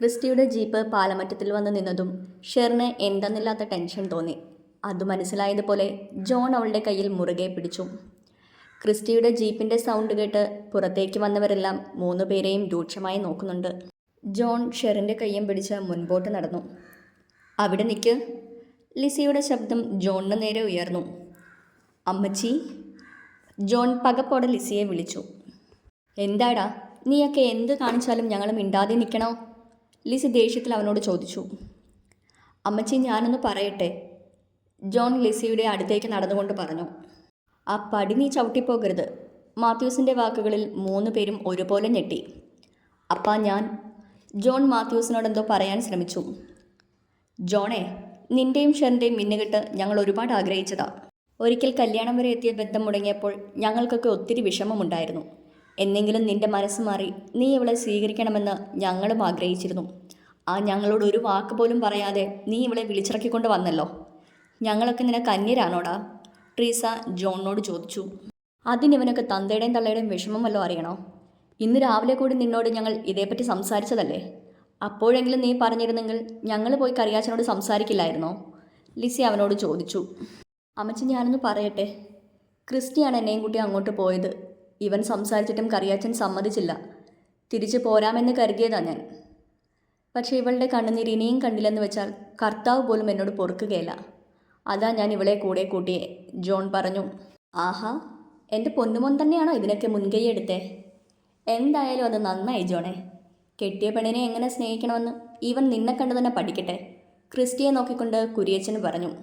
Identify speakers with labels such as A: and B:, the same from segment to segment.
A: ക്രിസ്റ്റിയുടെ jeep Palamattathil വന്ന് നിന്നതും ഷെറിന് എന്തെന്നില്ലാത്ത ടെൻഷൻ തോന്നി. അത് മനസ്സിലായതുപോലെ ജോൺ അവളുടെ കയ്യിൽ മുറുകെ പിടിച്ചു. ക്രിസ്റ്റിയുടെ ജീപ്പിന്റെ സൗണ്ട് കേട്ട് പുറത്തേക്ക് വന്നവരെല്ലാം മൂന്ന് പേരെയും രൂക്ഷമായി നോക്കുന്നുണ്ട്. ജോൺ ഷെറിന്റെ കയ്യും പിടിച്ച് മുൻപോട്ട് നടന്നു. അവിടെ നിൽക്ക് ലിസിയുടെ ശബ്ദം ജോണിന് നേരെ ഉയർന്നു. അമ്മച്ചി. ജോൺ പകപ്പോടെ ലിസിയെ വിളിച്ചു. എന്താടാ? നീയൊക്കെ എന്ത് കാണിച്ചാലും ഞങ്ങൾ മിണ്ടാതെ നിൽക്കണോ ലിസി ദേഷ്യത്തിൽ അവനോട് ചോദിച്ചു. അമ്മച്ചി ഞാനൊന്ന് പറയട്ടെ? ജോൺ ലിസിയുടെ അടുത്തേക്ക് നടന്നുകൊണ്ട് പറഞ്ഞു. ആ പടി നീ ചവിട്ടിപ്പോകരുത്. മാത്യൂസിന്റെ വാക്കുകളിൽ മൂന്ന് പേരും ഒരുപോലെ ഞെട്ടി. അപ്പാ ഞാൻ. ജോൺ മാത്യൂസിനോടെന്തോ പറയാൻ ശ്രമിച്ചു. ജോണേ നിന്റെയും ഷെറിന്റെയും മിന്നുകിട്ട് ഞങ്ങൾ ഒരുപാട് ആഗ്രഹിച്ചതാ. ഒരിക്കൽ കല്യാണം വരെ എത്തിയ ബന്ധം മുടങ്ങിയപ്പോൾ ഞങ്ങൾക്കൊക്കെ ഒത്തിരി വിഷമമുണ്ടായിരുന്നു. എന്നെങ്കിലും നിന്റെ മനസ്സ് മാറി നീ ഇവളെ സ്വീകരിക്കണമെന്ന് ഞങ്ങളും ആഗ്രഹിച്ചിരുന്നു. ആ ഞങ്ങളോട് ഒരു വാക്ക് പോലും പറയാതെ നീ ഇവളെ വിളിച്ചിറക്കിക്കൊണ്ട് വന്നല്ലോ. ഞങ്ങളൊക്കെ നിനക്ക് അന്യരാണോടാ ട്രീസ ജോണിനോട് ചോദിച്ചു. അതിനിവനൊക്കെ തന്തയുടെയും തള്ളയുടെയും വിഷമമല്ലോ അറിയണോ? ഇന്ന് രാവിലെ കൂടി നിന്നോട് ഞങ്ങൾ ഇതേപ്പറ്റി സംസാരിച്ചതല്ലേ? അപ്പോഴെങ്കിലും നീ പറഞ്ഞിരുന്നെങ്കിൽ ഞങ്ങൾ പോയി കറിയാച്ചനോട് സംസാരിക്കില്ലായിരുന്നോ? ലിസി അവനോട് ചോദിച്ചു. അമ്മച്ചി ഞാനൊന്ന് പറയട്ടെ. ക്രിസ്റ്റിയാണ് എന്നെയും കൂട്ടി അങ്ങോട്ട് പോയത്. ഇവൻ സംസാരിച്ചിട്ടും കറിയാച്ചൻ സമ്മതിച്ചില്ല. തിരിച്ചു പോരാമെന്ന് കരുതിയതാ ഞാൻ. പക്ഷേ ഇവളുടെ കണ്ണുനീർ ഇനിയും കണ്ടില്ലെന്ന് വെച്ചാൽ കർത്താവ് പോലും എന്നോട് പൊറുക്കുകയില്ല. അതാ ഞാൻ ഇവളെ കൂടെ കൂട്ടിയെ ജോൺ പറഞ്ഞു. ആഹാ എന്റെ പൊന്നുമോൻ തന്നെയാണോ ഇതിനൊക്കെ മുൻകൈ എടുത്തേ? എന്തായാലും അത് നന്നായി ജോണേ. കെട്ടിയ പെണ്ണിനെ എങ്ങനെ സ്നേഹിക്കണമെന്ന് ഈവൻ നിന്നെ കണ്ടു തന്നെ പഠിക്കട്ടെ. ക്രിസ്റ്റിയെ നോക്കിക്കൊണ്ട് കുരിയച്ചൻ പറഞ്ഞു.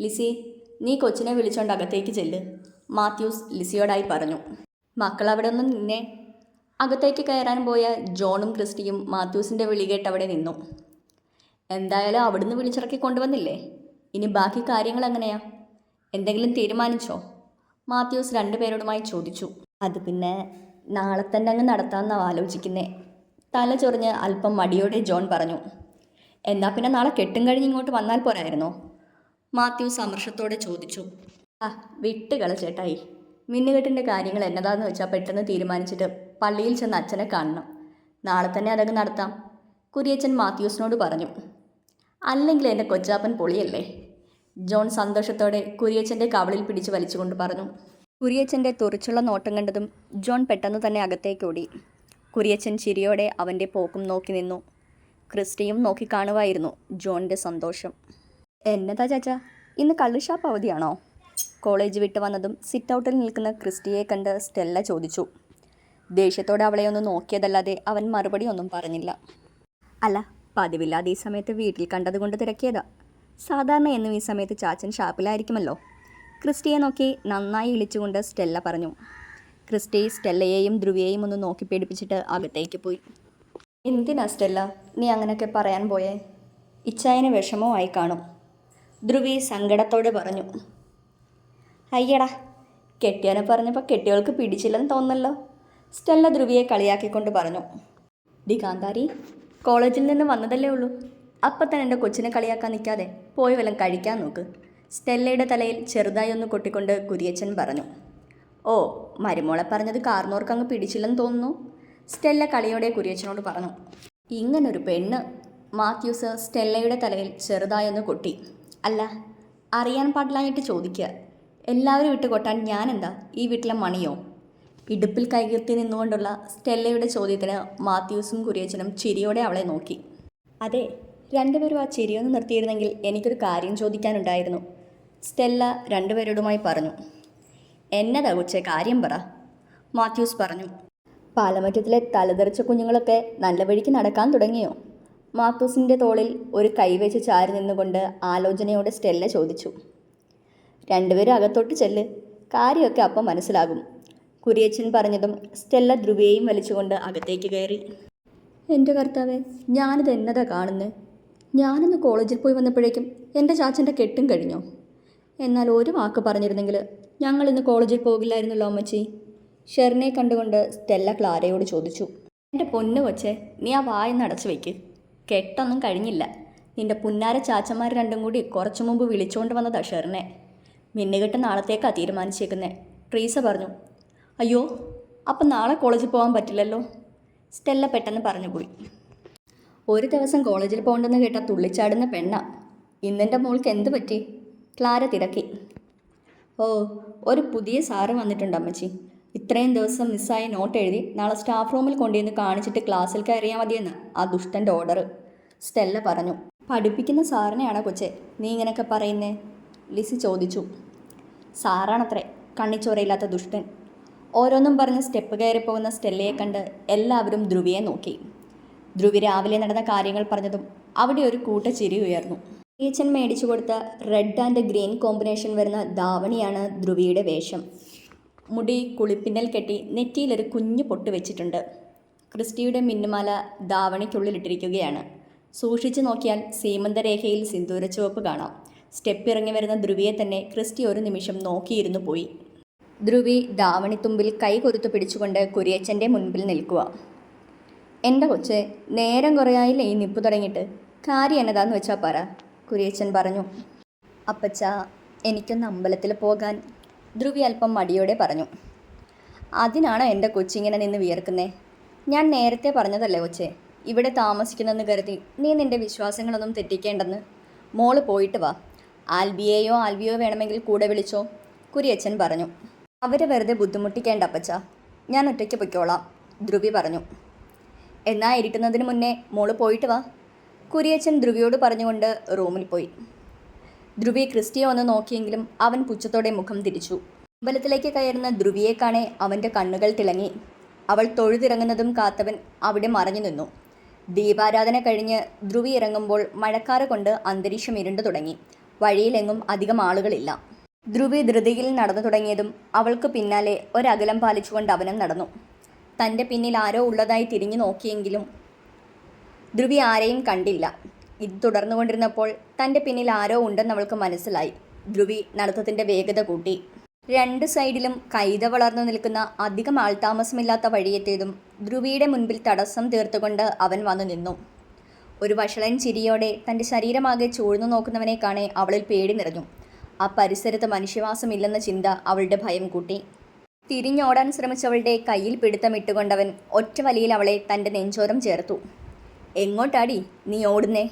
A: ലിസി നീ കൊച്ചിനെ വിളിച്ചോണ്ട് അകത്തേക്ക് ചെല്ല്. മാത്യൂസ് ലിസിയോടായി പറഞ്ഞു. മക്കൾ അവിടെ ഒന്ന് നിന്നെ. അകത്തേക്ക് കയറാൻ പോയ ജോണും ക്രിസ്റ്റിയും മാത്യൂസിന്റെ വിളി കേട്ട് അവിടെ നിന്നു. എന്തായാലും അവിടുന്ന് വിളിച്ചിറക്കി കൊണ്ടുവന്നില്ലേ? ഇനി ബാക്കി കാര്യങ്ങൾ എങ്ങനെയാ? എന്തെങ്കിലും തീരുമാനിച്ചോ? മാത്യൂസ് രണ്ടുപേരോടുമായി ചോദിച്ചു. അത് പിന്നെ നാളെ തന്നെ അങ്ങ് നടത്താമെന്നാണ് ആലോചിക്കുന്നേ. തല ചൊറിഞ്ഞ് അല്പം മടിയോടെ ജോൺ പറഞ്ഞു. എന്നാൽ പിന്നെ നാളെ കെട്ടും കഴിഞ്ഞ് ഇങ്ങോട്ട് വന്നാൽ പോരായിരുന്നോ? മാത്യൂസ് സമർഷത്തോടെ ചോദിച്ചു. ആ വിട്ടുകള ചേട്ടായി മിന്നുകെട്ടിന്റെ കാര്യങ്ങൾ എന്നതാന്ന് വെച്ചാൽ പെട്ടെന്ന് തീരുമാനിച്ചിട്ട് പള്ളിയിൽ ചെന്ന് അച്ഛനെ കാണണം. നാളെ തന്നെ അതങ്ങ് നടത്താം. കുരിയച്ചൻ മാത്യൂസിനോട് പറഞ്ഞു. അല്ലെങ്കിൽ എന്റെ കൊച്ചാപ്പൻ പൊളിയല്ലേ? ജോൺ സന്തോഷത്തോടെ കുരിയച്ചന്റെ കവളിൽ പിടിച്ച് വലിച്ചുകൊണ്ട് പറഞ്ഞു. കുരിയച്ചന്റെ തുറിച്ചുള്ള നോട്ടം കണ്ടതും ജോൺ പെട്ടെന്ന് തന്നെ അകത്തേക്ക് ഓടി. കുരിയച്ചൻ ചിരിയോടെ അവന്റെ പോക്കും നോക്കി നിന്നു. ക്രിസ്റ്റിയും നോക്കി കാണുമായിരുന്നു ജോണിന്റെ സന്തോഷം. എന്നതാ ചാച്ച? ഇന്ന് കള്ളുഷാപ്പ് അവധിയാണോ? കോളേജ് വിട്ട് വന്നതും സിറ്റ് ഔട്ടിൽ നിൽക്കുന്ന ക്രിസ്റ്റിയെ കണ്ട് സ്റ്റെല്ല ചോദിച്ചു. ദേഷ്യത്തോടെ അവളെ ഒന്ന് നോക്കിയതല്ലാതെ അവൻ മറുപടി ഒന്നും പറഞ്ഞില്ല. അല്ല പതിവില്ലാതെ ഈ സമയത്ത് വീട്ടിൽ കണ്ടതുകൊണ്ട് തിരക്കിയതാ. സാധാരണ എന്നും ഈ സമയത്ത് ചാച്ചൻ ഷാപ്പിലായിരിക്കുമല്ലോ. ക്രിസ്റ്റിയെ നോക്കി നന്നായി ഇളിച്ചുകൊണ്ട് സ്റ്റെല്ല പറഞ്ഞു. ക്രിസ്റ്റി സ്റ്റെല്ലയെയും ധ്രുവിയെയും ഒന്ന് നോക്കി പേടിപ്പിച്ചിട്ട് അകത്തേക്ക് പോയി. എന്തിനാ സ്റ്റെല്ല? നീ അങ്ങനെയൊക്കെ പറയാൻ പോയേ? ഇച്ചായന് വിഷമമായി കാണും. ധ്രുവി സങ്കടത്തോടെ പറഞ്ഞു. അയ്യടാ കെട്ടിയവനെ പറഞ്ഞപ്പോൾ കെട്ടിയവൾക്ക് പിടിച്ചില്ലെന്ന് തോന്നല്ലോ സ്റ്റെല്ല ധ്രുവിയെ കളിയാക്കിക്കൊണ്ട് പറഞ്ഞു. ഡി കാന്താരി കോളേജിൽ നിന്ന് വന്നതല്ലേ ഉള്ളൂ. അപ്പം തന്നെ എന്റെ കൊച്ചിനെ കളിയാക്കാൻ നിൽക്കാതെ പോയി വല്ലതും കഴിക്കാൻ നോക്ക്. സ്റ്റെല്ലയുടെ തലയിൽ ചെറുതായി ഒന്ന് കൊട്ടിക്കൊണ്ട് കുരിയച്ചൻ പറഞ്ഞു. ഓ മരുമോളെ പറഞ്ഞത് കാർന്നോർക്ക് അങ്ങ് പിടിച്ചില്ലെന്ന് തോന്നുന്നു. സ്റ്റെല്ല കളിയോടെ കുരിയച്ചനോട് പറഞ്ഞു. ഇങ്ങനൊരു പെണ്ണ്. മാത്യൂസ് സ്റ്റെല്ലയുടെ തലയിൽ ചെറുതായൊന്ന് കൊട്ടി. അല്ല അറിയാൻ പാടില്ലാഞ്ഞിട്ട് ചോദിക്കുക എല്ലാവരും ഇട്ട് കൊട്ടാൻ ഞാൻ എന്താ ഈ വീട്ടിലെ മണിയോ? ഇടുപ്പിൽ കൈകീർത്തി നിന്നുകൊണ്ടുള്ള സ്റ്റെല്ലയുടെ ചോദ്യത്തിന് മാത്യൂസും കുരിയച്ചനും ചിരിയോടെ അവളെ നോക്കി. അതെ രണ്ടുപേരും ആ ചിരിയൊന്ന് നിർത്തിയിരുന്നെങ്കിൽ എനിക്കൊരു കാര്യം ചോദിക്കാനുണ്ടായിരുന്നു. സ്റ്റെല്ല രണ്ടുപേരോടുമായി പറഞ്ഞു. എന്നതാ കൊച്ചെ കാര്യം പറ മാത്യൂസ് പറഞ്ഞു. പാലമറ്റത്തിലെ തലതെറിച്ച കുഞ്ഞുങ്ങളൊക്കെ നല്ല വഴിക്ക് നടക്കാൻ തുടങ്ങിയോ? മാത്യൂസിന്റെ തോളിൽ ഒരു കൈവച്ച് ചാരി നിന്നുകൊണ്ട് ആലോചനയോടെ സ്റ്റെല്ല ചോദിച്ചു. രണ്ടുപേരും അകത്തോട്ട് ചെല്ല്. കാര്യമൊക്കെ അപ്പം മനസ്സിലാകും. കുരിയച്ചൻ പറഞ്ഞതും സ്റ്റെല്ല ധ്രുവയെയും വലിച്ചുകൊണ്ട് അകത്തേക്ക് കയറി. എന്റെ കർത്താവെ ഞാനിത് എന്നതാ കാണുന്നത് ഞാനിന്ന് കോളേജിൽ പോയി വന്നപ്പോഴേക്കും എന്റെ ചാച്ചന്റെ കെട്ടും കഴിഞ്ഞോ? എന്നാൽ ഒരു വാക്ക് പറഞ്ഞിരുന്നെങ്കിൽ ഞങ്ങൾ ഇന്ന് കോളേജിൽ പോകില്ലായിരുന്നല്ലോ അമ്മച്ചി. ഷെറിനെ കണ്ടുകൊണ്ട് സ്റ്റെല്ല ക്ലാരയോട് ചോദിച്ചു എന്റെ പൊന്ന് കൊച്ചെ നീ ആ വായെന്ന് അടച്ചു വയ്ക്ക് കെട്ടൊന്നും കഴിഞ്ഞില്ല. നിന്റെ പുന്നാര ചാച്ചന്മാർ രണ്ടും കൂടി കുറച്ചു മുമ്പ് വിളിച്ചുകൊണ്ട് വന്നതാ ഷെറിനെ. മിന്നുകെട്ട് നാളത്തേക്കാ തീരുമാനിച്ചേക്കുന്നത് ട്രീസ പറഞ്ഞു. അയ്യോ അപ്പം നാളെ കോളേജിൽ പോകാൻ പറ്റില്ലല്ലോ? സ്റ്റെല്ല പെട്ടെന്ന് പറഞ്ഞു പോയി. ഒരു ദിവസം കോളേജിൽ പോകണ്ടെന്ന് കേട്ട തുള്ളിച്ചാടുന്ന പെണ്ണ ഇന്നെന്റെ മോൾക്ക് എന്ത് പറ്റി? ക്ലാര തിരക്കി. ഓ ഒരു പുതിയ സാറ് വന്നിട്ടുണ്ട് അമ്മച്ചി. ഇത്രയും ദിവസം മിസ്സായി നോട്ട് എഴുതി നാളെ സ്റ്റാഫ് റൂമിൽ കൊണ്ടുവന്ന് കാണിച്ചിട്ട് ക്ലാസ്സിൽ കയറിയാൽ മതിയെന്ന് ആ ദുഷ്ടന്റെ ഓർഡർ സ്റ്റെല്ല പറഞ്ഞു. പഠിപ്പിക്കുന്ന സാറിനെയാണോ കൊച്ചെ? നീ ഇങ്ങനെയൊക്കെ പറയുന്നേ? ലിസി ചോദിച്ചു. സാറാണത്രേ കണ്ണിച്ചോരയില്ലാത്ത ദുഷ്ടൻ. ഓരോന്നും പറഞ്ഞ് സ്റ്റെപ്പ് കയറി പോകുന്ന സ്റ്റെല്ലയെ കണ്ട് എല്ലാവരും ധ്രുവിയെ നോക്കി. ധ്രുവി രാവിലെ നടന്ന കാര്യങ്ങൾ പറഞ്ഞതും അവിടെ ഒരു കൂട്ട ചിരി ഉയർന്നു. ടീച്ചൻ മേടിച്ചു കൊടുത്ത റെഡ് ആൻഡ് ഗ്രീൻ കോമ്പിനേഷൻ വരുന്ന ധാവണിയാണ് ധ്രുവിയുടെ വേഷം. മുടി കുളിപ്പിന്നൽ കെട്ടി നെറ്റിയിലൊരു കുഞ്ഞു പൊട്ട് വെച്ചിട്ടുണ്ട്. ക്രിസ്റ്റിയുടെ മിന്നുമാല ധാവണിക്കുള്ളിലിട്ടിരിക്കുകയാണ് സൂക്ഷിച്ചു നോക്കിയാൽ സീമന്തരേഖയിൽ സിന്ദൂരച്ചുവപ്പ് കാണാം. സ്റ്റെപ്പ് ഇറങ്ങി വരുന്ന ധ്രുവിയെ തന്നെ ക്രിസ്റ്റി ഒരു നിമിഷം നോക്കിയിരുന്നു പോയി. ധ്രുവി ധാവണിത്തുമ്പിൽ കൈ കൊരുത്തു പിടിച്ചുകൊണ്ട് കുരിയച്ചന്റെ മുൻപിൽ നിൽക്കുക. എന്റെ കൊച്ച് നേരം കുറയായില്ലേ ഈ നിപ്പ് തുടങ്ങിയിട്ട്? കാര്യം എന്നതാന്ന് വെച്ചാൽ പറ കുരിയച്ചൻ പറഞ്ഞു. അപ്പച്ച എനിക്കൊന്ന് അമ്പലത്തിൽ പോകാൻ ധ്രുവി അല്പം മടിയോടെ പറഞ്ഞു. അതിനാണോ എന്റെ കൊച്ചിങ്ങനെ നിന്ന് വിയർക്കുന്നേ? ഞാൻ നേരത്തെ പറഞ്ഞതല്ലേ കൊച്ചെ ഇവിടെ താമസിക്കുന്നെന്ന് കരുതി നീ നിന്റെ വിശ്വാസങ്ങളൊന്നും തെറ്റിക്കേണ്ടെന്ന്. മോൾ പോയിട്ട് വാ ആൽബിയെയോ ആൽബിയോ വേണമെങ്കിൽ കൂടെ വിളിച്ചോ? കുരിയച്ചൻ പറഞ്ഞു. അവരെ വെറുതെ ബുദ്ധിമുട്ടിക്കേണ്ട അപ്പച്ച. ഞാൻ ഒറ്റയ്ക്ക് പൊയ്ക്കോളാം ധ്രുവി പറഞ്ഞു. എന്നാ ഇരിക്കുന്നതിന് മുന്നേ മോൾ പോയിട്ട് വാ. കുരിയച്ചൻ ധ്രുവിയോട് പറഞ്ഞുകൊണ്ട് റൂമിൽ പോയി. ധ്രുവി ക്രിസ്റ്റിയെ ഒന്ന് നോക്കിയെങ്കിലും അവൻ പുച്ഛത്തോടെ മുഖം തിരിച്ചു. അമ്പലത്തിലേക്ക് കയറുന്ന ധ്രുവിയെ കാണേ അവന്റെ കണ്ണുകൾ തിളങ്ങി. അവൾ തൊഴുതിറങ്ങുന്നതും കാത്തവൻ അവിടെ മറഞ്ഞു നിന്നു. ദീപാരാധന കഴിഞ്ഞ് ധ്രുവി ഇറങ്ങുമ്പോൾ മഴക്കാറ് കൊണ്ട് അന്തരീക്ഷം ഇരുണ്ടു തുടങ്ങി. വഴിയിലെങ്ങും അധികം ആളുകളില്ല. ധ്രുവി ധൃതിയിൽ നടന്നു തുടങ്ങിയതും അവൾക്ക് പിന്നാലെ ഒരകലം പാലിച്ചുകൊണ്ട് അവനും നടന്നു. തന്റെ പിന്നിൽ ആരോ ഉള്ളതായി തിരിഞ്ഞു നോക്കിയെങ്കിലും ധ്രുവി ആരെയും കണ്ടില്ല. ഇത് തുടർന്നുകൊണ്ടിരുന്നപ്പോൾ തന്റെ പിന്നിൽ ആരോ ഉണ്ടെന്ന് അവൾക്ക് മനസ്സിലായി. ധ്രുവി നടത്തത്തിന്റെ വേഗത കൂട്ടി. രണ്ട് സൈഡിലും കൈത വളർന്നു നിൽക്കുന്ന അധികം ആൾതാമസമില്ലാത്ത വഴിയെത്തിയതും ധ്രുവിയുടെ മുൻപിൽ തടസ്സം തീർത്തുകൊണ്ട് അവൻ വന്നു നിന്നു. ഒരു വഷളൻ ചിരിയോടെ തന്റെ ശരീരമാകെ ചൂഴ്ന്നു നോക്കുന്നവനെ കാണെ അവളിൽ പേടി നിറഞ്ഞു. ആ പരിസരത്ത് മനുഷ്യവാസമില്ലെന്ന ചിന്ത അവളുടെ ഭയം കൂട്ടി. തിരിഞ്ഞോടാൻ ശ്രമിച്ചവളുടെ കയ്യിൽ പിടുത്തമിട്ടുകൊണ്ടവൻ ഒറ്റ വലിയിൽ അവളെ തന്റെ നെഞ്ചോരം ചേർത്തു. എങ്ങോട്ടാടി നീ ഓടുന്നേ?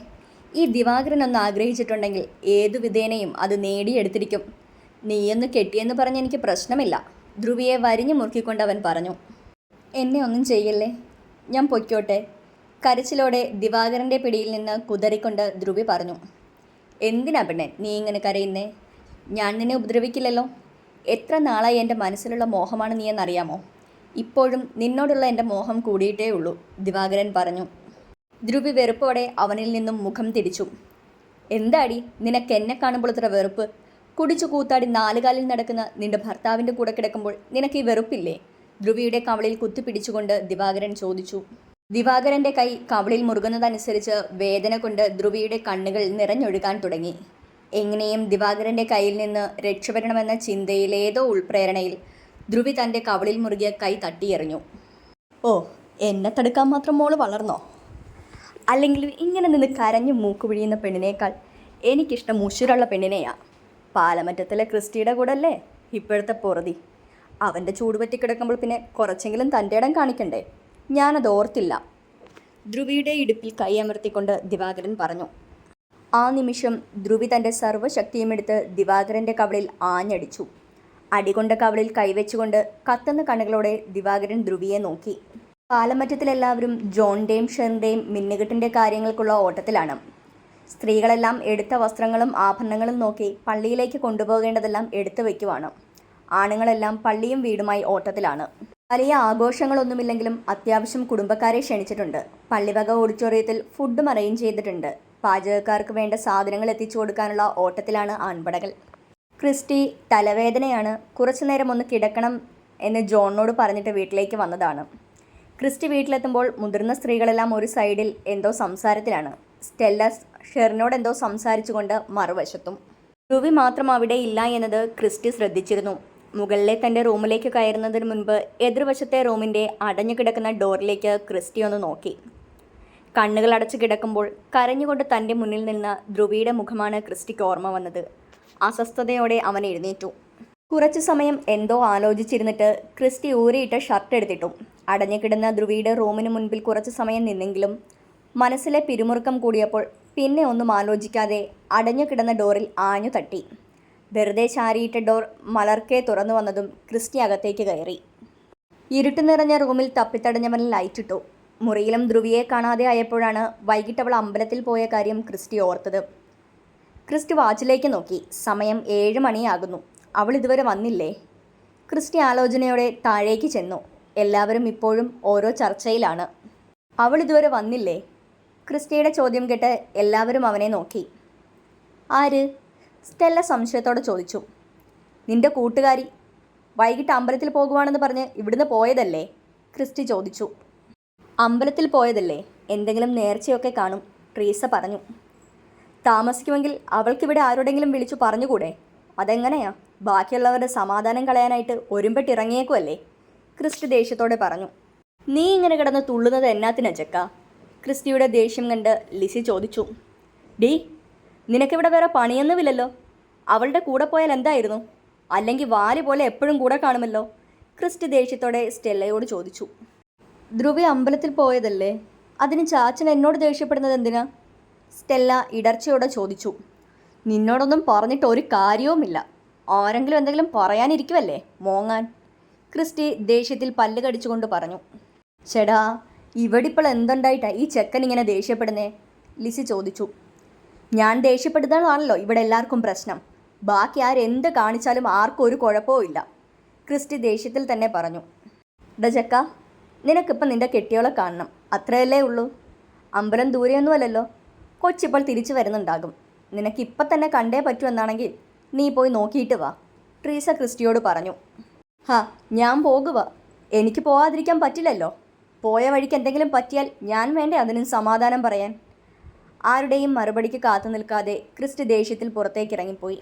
A: ഈ ദിവാകരൻ ഒന്ന് ആഗ്രഹിച്ചിട്ടുണ്ടെങ്കിൽ ഏതു വിധേനയും അത് നേടിയെടുത്തിരിക്കും. നീയൊന്ന് കെട്ടിയെന്ന് പറഞ്ഞ് എനിക്ക് പ്രശ്നമില്ല ധ്രുവിയെ വരിഞ്ഞു മുറുക്കിക്കൊണ്ട് അവൻ പറഞ്ഞു. എന്നെ ഒന്നും ചെയ്യല്ലേ? ഞാൻ പൊയ്ക്കോട്ടെ. കരച്ചിലോടെ ദിവാകരന്റെ പിടിയിൽ നിന്ന് കുതറിക്കൊണ്ട് ധ്രുവി പറഞ്ഞു എന്തിനാ നീ ഇങ്ങനെ കരയുന്നേ? ഞാൻ നിന്നെ ഉപദ്രവിക്കില്ലല്ലോ. എത്ര നാളായി എന്റെ മനസ്സിലുള്ള മോഹമാണ് നീ എന്നറിയാമോ? ഇപ്പോഴും നിന്നോടുള്ള എന്റെ മോഹം കൂടിയിട്ടേ ഉള്ളൂ ദിവാകരൻ പറഞ്ഞു. ധ്രുവി വെറുപ്പോടെ അവനിൽ നിന്നും മുഖം തിരിച്ചു. എന്താടി? നിനക്ക് എന്നെ കാണുമ്പോൾ ഇത്ര വെറുപ്പ്? കുടിച്ചു കൂത്താടി നാലുകാലിൽ നടക്കുന്ന നിന്റെ ഭർത്താവിന്റെ കൂടെ കിടക്കുമ്പോൾ നിനക്ക് ഈ വെറുപ്പില്ലേ? ധ്രുവിയുടെ കവളിൽ കുത്തിപ്പിടിച്ചുകൊണ്ട് ദിവാകരൻ ചോദിച്ചു. ദിവാകരന്റെ കൈ കവളിൽ മുറുകുന്നതനുസരിച്ച് വേദന കൊണ്ട് ധ്രുവിയുടെ കണ്ണുകൾ നിറഞ്ഞൊഴുകാൻ തുടങ്ങി. എങ്ങനെയും ദിവാകരന്റെ കയ്യിൽ നിന്ന് രക്ഷപ്പെടണമെന്ന ചിന്തയിലേതോ ഉൾപ്രേരണയിൽ ധ്രുവി തന്റെ കവളിൽ മുറുകിയ കൈ തട്ടിയെറിഞ്ഞു. ഓ എന്നെ തടുക്കാൻ മാത്രം മോൾ വളർന്നോ? അല്ലെങ്കിൽ ഇങ്ങനെ നിന്ന് കരഞ്ഞു മൂക്ക് പിഴിയുന്ന പെണ്ണിനേക്കാൾ എനിക്കിഷ്ടം മുഷുരുള്ള പെണ്ണിനെയാ. പാലമറ്റത്തിലെ ക്രിസ്റ്റിയുടെ കൂടെ അല്ലേ ഇപ്പോഴത്തെ പൊറുതി. അവന്റെ ചൂടുപറ്റി കിടക്കുമ്പോൾ പിന്നെ കുറച്ചെങ്കിലും തന്റെ ഇടം കാണിക്കണ്ടേ? ഞാനത് ഓർത്തില്ല. ധ്രുവിയുടെ ഇടുപ്പിൽ കൈയമർത്തിക്കൊണ്ട് ദിവാകരൻ പറഞ്ഞു. ആ നിമിഷം ധ്രുവി തന്റെ സർവശക്തിയും എടുത്ത് ദിവാകരന്റെ കവളിൽ ആഞ്ഞടിച്ചു. അടികൊണ്ട കവളിൽ കൈവച്ചുകൊണ്ട് കത്തുന്ന കണ്ണുകളോടെ ദിവാകരൻ ധ്രുവിയെ നോക്കി. പാലമറ്റത്തിലെല്ലാവരും ജോണിന്റെയും ഷെറിന്റെയും മിന്നുകെട്ടിന്റെ കാര്യങ്ങൾക്കുള്ള ഓട്ടത്തിലാണ്. സ്ത്രീകളെല്ലാം എടുത്ത വസ്ത്രങ്ങളും ആഭരണങ്ങളും നോക്കി പള്ളിയിലേക്ക് കൊണ്ടുപോകേണ്ടതെല്ലാം എടുത്തു വയ്ക്കുവാണ്. ആണുങ്ങളെല്ലാം പള്ളിയും വീടുമായി ഓട്ടത്തിലാണ്. വലിയ ആഘോഷങ്ങളൊന്നുമില്ലെങ്കിലും അത്യാവശ്യം കുടുംബക്കാരെ ക്ഷണിച്ചിട്ടുണ്ട്. പള്ളിവക ഓഡിറ്റോറിയത്തിൽ ഫുഡും അറേഞ്ച് ചെയ്തിട്ടുണ്ട്. പാചകക്കാർക്ക് വേണ്ട സാധനങ്ങൾ എത്തിച്ചു കൊടുക്കാനുള്ള ഓട്ടത്തിലാണ് ആൺപടകൾ. ക്രിസ്റ്റി തലവേദനയാണ്. കുറച്ചു നേരം ഒന്ന് കിടക്കണം എന്ന് ജോണിനോട് പറഞ്ഞിട്ട് വീട്ടിലേക്ക് വന്നതാണ്. ക്രിസ്റ്റി വീട്ടിലെത്തുമ്പോൾ മുതിർന്ന സ്ത്രീകളെല്ലാം ഒരു സൈഡിൽ എന്തോ സംസാരത്തിലാണ്. സ്റ്റെല്ല ഷെറിനോട് എന്തോ സംസാരിച്ചുകൊണ്ട് മറുവശത്തും. ധ്രുവി മാത്രം അവിടെ ഇല്ല എന്നത് ക്രിസ്റ്റി ശ്രദ്ധിച്ചിരുന്നു. മുകളിലെ തന്റെ റൂമിലേക്ക് കയറുന്നതിന് മുൻപ് എതിർവശത്തെ റൂമിന്റെ അടഞ്ഞു കിടക്കുന്ന ഡോറിലേക്ക് ക്രിസ്റ്റി ഒന്ന് നോക്കി. കണ്ണുകൾ അടച്ചു കിടക്കുമ്പോൾ കരഞ്ഞുകൊണ്ട് തന്റെ മുന്നിൽ നിന്ന ധ്രുവിയുടെ മുഖമാണ് ക്രിസ്റ്റിക്ക് ഓർമ്മ വന്നത്. അസ്വസ്ഥതയോടെ അവൻ എഴുന്നേറ്റു. കുറച്ചു സമയം എന്തോ ആലോചിച്ചിരുന്നിട്ട് ക്രിസ്റ്റി ഊരിയിട്ട ഷർട്ട് എടുത്തിട്ടു. അടഞ്ഞു കിടന്ന ധ്രുവിയുടെ റൂമിന് മുൻപിൽ കുറച്ച് സമയം നിന്നെങ്കിലും മനസ്സിലെ പിരിമുറുക്കം കൂടിയപ്പോൾ പിന്നെ ഒന്നും ആലോചിക്കാതെ അടഞ്ഞു കിടന്ന ഡോറിൽ ആഞ്ഞു തട്ടി. വെറുതെ ചാരിയിട്ട ഡോർ മലർക്കെ തുറന്നു വന്നതും ക്രിസ്റ്റി അകത്തേക്ക് കയറി. ഇരുട്ട് നിറഞ്ഞ റൂമിൽ തപ്പിത്തടഞ്ഞവൻ ലൈറ്റിട്ടു മുറിയിലും ധ്രുവിയെ കാണാതെ ആയപ്പോഴാണ് വൈകിട്ട് അവൾ അമ്പലത്തിൽ പോയ കാര്യം ക്രിസ്റ്റി ഓർത്തത്. ക്രിസ്റ്റി വാച്ചിലേക്ക് നോക്കി. സമയം ഏഴ് മണിയാകുന്നു. അവൾ ഇതുവരെ വന്നില്ലേ? ക്രിസ്റ്റി ആലോചനയോടെ താഴേക്ക് ചെന്നു. എല്ലാവരും ഇപ്പോഴും ഓരോ ചർച്ചയിലാണ്. അവൾ ഇതുവരെ വന്നില്ലേ? ക്രിസ്റ്റിയുടെ ചോദ്യം കേട്ട് എല്ലാവരും അവനെ നോക്കി. ആര്? സ്റ്റെല്ല സംശയത്തോടെ ചോദിച്ചു. നിന്റെ കൂട്ടുകാരി വൈകിട്ട് അമ്പലത്തിൽ പോകുവാണെന്ന് പറഞ്ഞ് ഇവിടുന്ന് പോയതല്ലേ? ക്രിസ്റ്റി ചോദിച്ചു. അമ്പലത്തിൽ പോയതല്ലേ? എന്തെങ്കിലും നേർച്ചയൊക്കെ കാണും ട്രീസ പറഞ്ഞു. താമസിക്കുമെങ്കിൽ അവൾക്കിവിടെ ആരോടെങ്കിലും വിളിച്ചു പറഞ്ഞുകൂടെ? അതെങ്ങനെയാ? ബാക്കിയുള്ളവരുടെ സമാധാനം കളയാനായിട്ട് ഒരുമ്പെട്ടിറങ്ങിയേക്കുമല്ലേ ക്രിസ്റ്റി ദേഷ്യത്തോടെ പറഞ്ഞു. നീ ഇങ്ങനെ കിടന്ന് തുള്ളുന്നത് എന്നാത്തിനാ ചെക്ക? ക്രിസ്റ്റിയുടെ ദേഷ്യം കണ്ട് ലിസി ചോദിച്ചു. ഡീ നിനക്കിവിടെ വേറെ പണിയൊന്നുമില്ലല്ലോ. അവളുടെ കൂടെ പോയാൽ എന്തായിരുന്നു? അല്ലെങ്കിൽ വാൽ പോലെ എപ്പോഴും കൂടെ കാണുമല്ലോ? ക്രിസ്റ്റി ദേഷ്യത്തോടെ സ്റ്റെല്ലയോട് ചോദിച്ചു. ധ്രുവി അമ്പലത്തിൽ പോയതല്ലേ? അതിന് ചാച്ചൻ എന്നോട് ദേഷ്യപ്പെടുന്നത് എന്തിനാ? സ്റ്റെല്ല ഇടർച്ചയോടെ ചോദിച്ചു. നിന്നോടൊന്നും പറഞ്ഞിട്ട് ഒരു കാര്യവുമില്ല. ആരെങ്കിലും എന്തെങ്കിലും പറയാനിരിക്കുമല്ലേ മോങ്ങാൻ? ക്രിസ്റ്റി ദേഷ്യത്തിൽ പല്ല് കടിച്ചുകൊണ്ട് പറഞ്ഞു. ചേടാ ഇവിടിപ്പോൾ എന്തുണ്ടായിട്ടാണ് എന്തുണ്ടായിട്ടാ ഈ ചെക്കൻ ഇങ്ങനെ ദേഷ്യപ്പെടുന്നേ? ലിസി ചോദിച്ചു. ഞാൻ ദേഷ്യപ്പെടുന്നതാണല്ലോ ഇവിടെ എല്ലാവർക്കും പ്രശ്നം. ബാക്കി ആരെന്ത് കാണിച്ചാലും ആർക്കും ഒരു കുഴപ്പവും ഇല്ല. ക്രിസ്റ്റി ദേഷ്യത്തിൽ തന്നെ പറഞ്ഞു. ചെക്ക നിനക്കിപ്പം നിന്റെ കെട്ടിയോളെ കാണണം. അത്രയല്ലേ ഉള്ളൂ. അമ്പലം ദൂരെയൊന്നുമല്ലല്ലോ. കൊച്ചിപ്പോൾ തിരിച്ചു വരുന്നുണ്ടാകും. നിനക്കിപ്പം തന്നെ കണ്ടേ പറ്റൂ എന്നാണെങ്കിൽ നീ പോയി നോക്കിയിട്ട് വാ ട്രീസ ക്രിസ്റ്റിയോട് പറഞ്ഞു. ഹാ ഞാൻ പോകുക എനിക്ക് പോവാതിരിക്കാൻ പറ്റില്ലല്ലോ. പോയ വഴിക്ക് എന്തെങ്കിലും പറ്റിയാൽ ഞാൻ വേണ്ടേ അതിന് സമാധാനം പറയാൻ? ആരുടെയും മറുപടിക്ക് കാത്തു നിൽക്കാതെ ക്രിസ്റ്റ് ദേഷ്യത്തിൽ പുറത്തേക്ക് ഇറങ്ങിപ്പോയി